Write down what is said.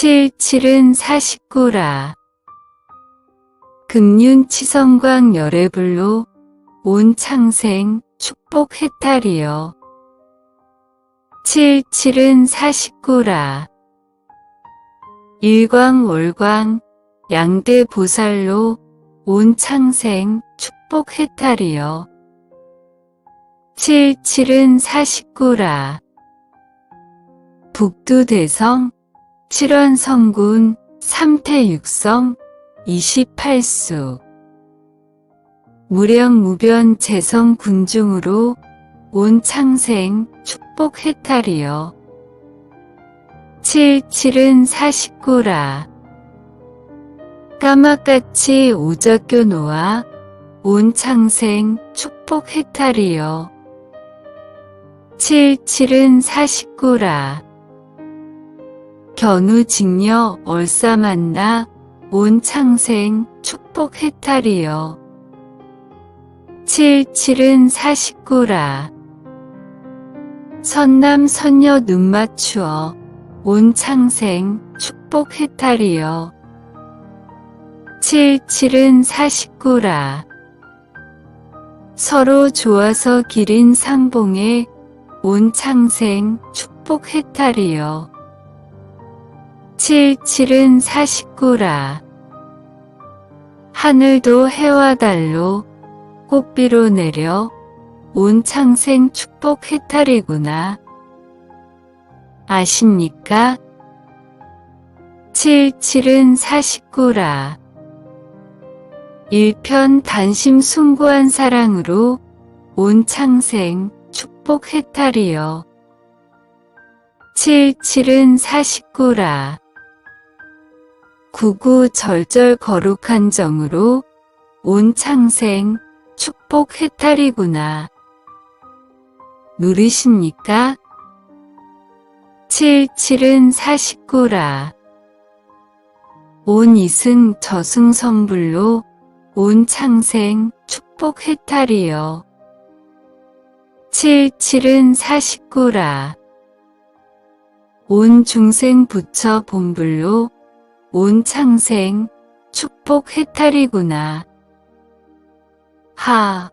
77은 49라. 금륜 치성광 열애불로 온 창생 축복 해탈이여. 77은 49라. 일광 월광 양대 보살로 온 창생 축복 해탈이여. 77은 49라. 북두대성, 칠원성군, 삼태 육성, 28수. 무령 무변 재성 군중으로 온 창생 축복 해탈이여. 77은 49라. 까마같이 오적교 놓아 온 창생 축복 해탈이여. 77은 49라. 견우 직녀 얼싸 만나 온 창생 축복 해탈이여. 77은 49라. 선남 선녀 눈 맞추어 온 창생 축복 해탈이여. 77은 49라. 서로 좋아서 기린 상봉에 온 창생 축복 해탈이여. 77은 49라. 하늘도 해와 달로 꽃비로 내려 온 창생 축복 해탈이구나. 아십니까? 77은 49라. 일편 단심 숭고한 사랑으로 온 창생 축복 해탈이여. 77은 49라. 구구 절절 거룩한 정으로 온 창생 축복 해탈이구나. 누리십니까? 77은 49라. 온 이승 저승 성불로 온 창생 축복 해탈이여. 77은 49라. 온 중생 부처 본불로 온 창생 축복 해탈이구나. 하.